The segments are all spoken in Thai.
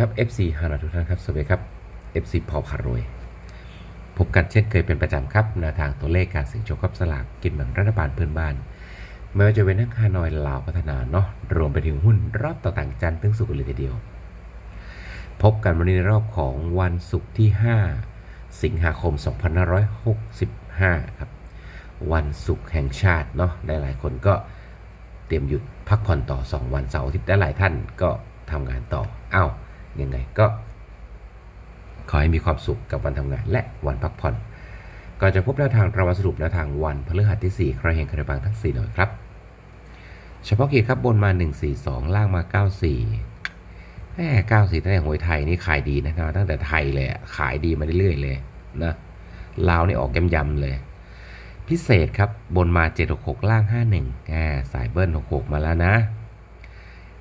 ครับ FC ฮานาทุกท่านครับ สวัสดีครับ FC พอพารวย พบกันเช่นเคยเป็นประจำครับแนวทางตัวเลขการสี่ยงโชคกับสลากกินแบ่งรัฐบาลเพื่อนบ้าน ไม่ว่าจะเป็นทั้งฮานอยลาวพัฒนาเนาะ รวมไปถึงหุ้นรอบต่อต่างจันทร์ถึงสุกร์เลยทีเดียว พบกันวันนี้ในรอบของวันศุกร์ที่ 5 สิงหาคม 2565 ครับ วันศุกร์แห่งชาติเนาะ หลายคนก็เตรียมหยุดพักผ่อนต่อ 2 วันเสาร์อาทิตย์ได้หลายท่านก็ทำงานต่ออ้าว ยังไงก็ ขอให้มีความสุขกับวันทำงาน และวันพักผ่อน ก่อนจะพบแนวทางเรามาสรุปแนวทางวันพฤหัสที่ 4 ใครเห็นใครบางทั้ง4หน่อยครับ เฉพาะกิจครับบนมา 142 ล่างมา 94แหม94ตั้งแต่หวยไทยนี่ขายดีนะตั้งแต่ไทยเลยขายดีมาเรื่อยๆเลยนะลาวนี่ออกเกมยำเลย พิเศษครับบนมา 766 ล่าง 51อ่าสายเบิ้ล66 มาแล้วนะ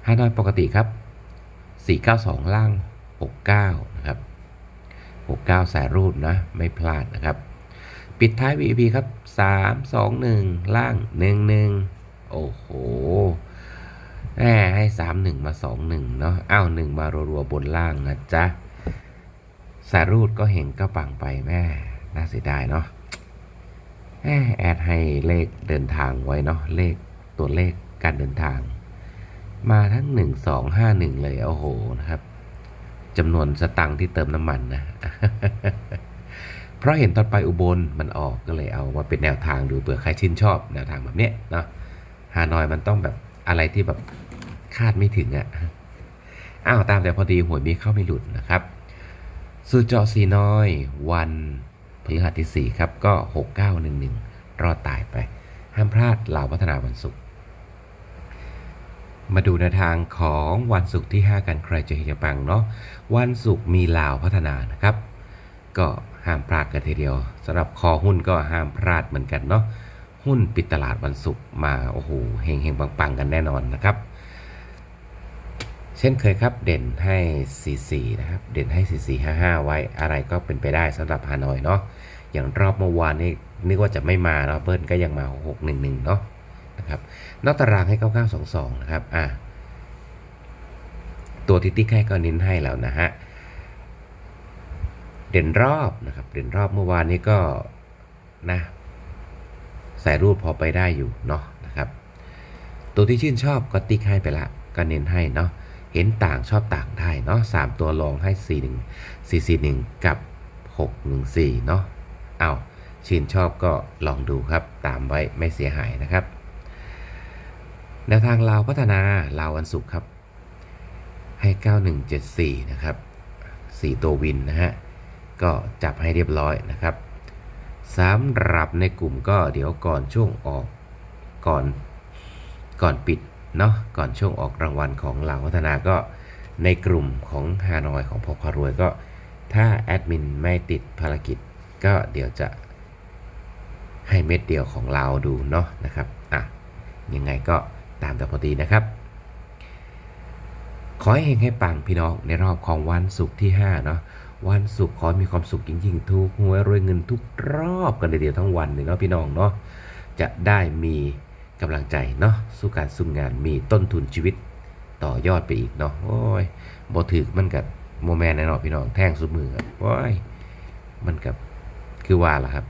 ฮานอยปกติครับ 492 ล่าง 69 นะครับ 69 สายรูดนะ ไม่พลาดนะครับ ปิดท้าย VIP ครับ 3 2 1 ล่าง 1 1 โอ้โหแหมให้ 3 1 มา 2 1 เนาะอ้าว1มารัวๆ บนล่างนะจ๊ะ สายรูดก็เห็นก็ปังไปแม่น่าเสียดายเนาะแหมแอดให้เลขเดินทางไว้เนาะเลขตัวเลขการเดินทาง มาทั้ง1 2 5 1เลยโอ้โหนะครับจำนวนสตังค์ที่เติมน้ำมันนะ เพราะเห็นตอนไปอุบลมันออกก็เลยเอามาเป็นแนวทางดูเผื่อใครชื่นชอบแนวทางแบบเนี้ยเนาะฮานอยมันต้องแบบอะไรที่แบบคาดไม่ถึงอะ่ะอ้าวตามแต่พอดีหวยมีเข้าไม่หลุดนะครับสูเจาะสีน้อย วันพฤหัสที่4ครับก็ 6911 รอดตายไป ห้ามพลาดลาพัฒนาวันศุกร์ มาดูแนวทางของวันศุกร์ที่ 5 กันใครจะเฮจะปังเนาะวันศุกร์มีลาวพัฒนานะครับ ก็ห้ามพลาดกันทีเดียวสำหรับคอหุ้นก็ห้ามพลาดเหมือนกันเนาะหุ้นปิดตลาดวันศุกร์มาโอ้โหเฮงเฮงปังๆกันแน่นอนนะครับ เช่นเคยครับเด่นให้ 44 นะครับ เด่นให้ 4455 ไว้อะไรก็เป็นไปได้สำหรับฮานอยเนาะอย่างรอบเมื่อวานนี่นึกว่าจะไม่มาเนาะเบิ้ลก็ยังมา 611 เนาะ นะครับนอกตารางให้9922นะครับอะตัวที่ติ๊กให้ก็เน้นให้แล้วนะฮะเด่นรอบนะครับเด่นรอบเมื่อวานนี้ก็นะใส่รูปพอไปได้อยู่เนาะนะครับ ตัวที่ชื่นชอบก็ติ๊กให้ไปละก็เน้นให้เนาะเห็นต่างชอบต่างได้เนาะสามตัวลองให้ 4 1 4 4 1 กับ 6 1 4 เนาะเอาชื่นชอบก็ลองดูครับ ตามไว้ไม่เสียหายนะครับ แนวทางลาวพัฒนาลาววันศุกร์ครับ ให้ 9174 นะครับ 4 ตัววินนะฮะ ก็จับให้เรียบร้อยนะครับสำหรับในกลุ่มก็เดี๋ยวก่อนช่วงออกก่อนก่อนปิดเนาะก่อนช่วงออกรางวัลของลาวพัฒนาก็ในกลุ่มของฮานอยของพอพารวยก็ ถ้าแอดมินไม่ติดภารกิจ ก็เดี๋ยวจะให้เม็ดเดียวของเราดูเนาะนะครับ อะ ยังไงก็ ตามแต่พอดีนะครับ ขอให้เฮงให้ปังพี่น้องในรอบของวันศุกร์ที่5เนาะวันศุกร์ขอให้มีความสุขจริงๆ ทุกหวยรวยเงินทุกรอบกันเลยเดียวทั้งวันเลยเนาะพี่น้องเนาะจะได้มีกำลังใจเนาะสู้การสู้งานมีต้นทุนชีวิตต่อยอดไปอีกเนาะโอ้ยบ่ถือมันกับโมแมนแน่นอนพี่น้องแท่งสุดมือครับโอ้ยมันกับคือว่าล่ะครับ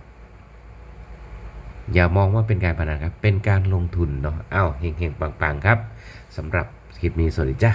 อย่ามองว่าเป็นการพนันครับ เป็นการลงทุนเนาะอ้าวเฮงๆปังๆครับสำหรับคลิปนี้สวัสดีจ้า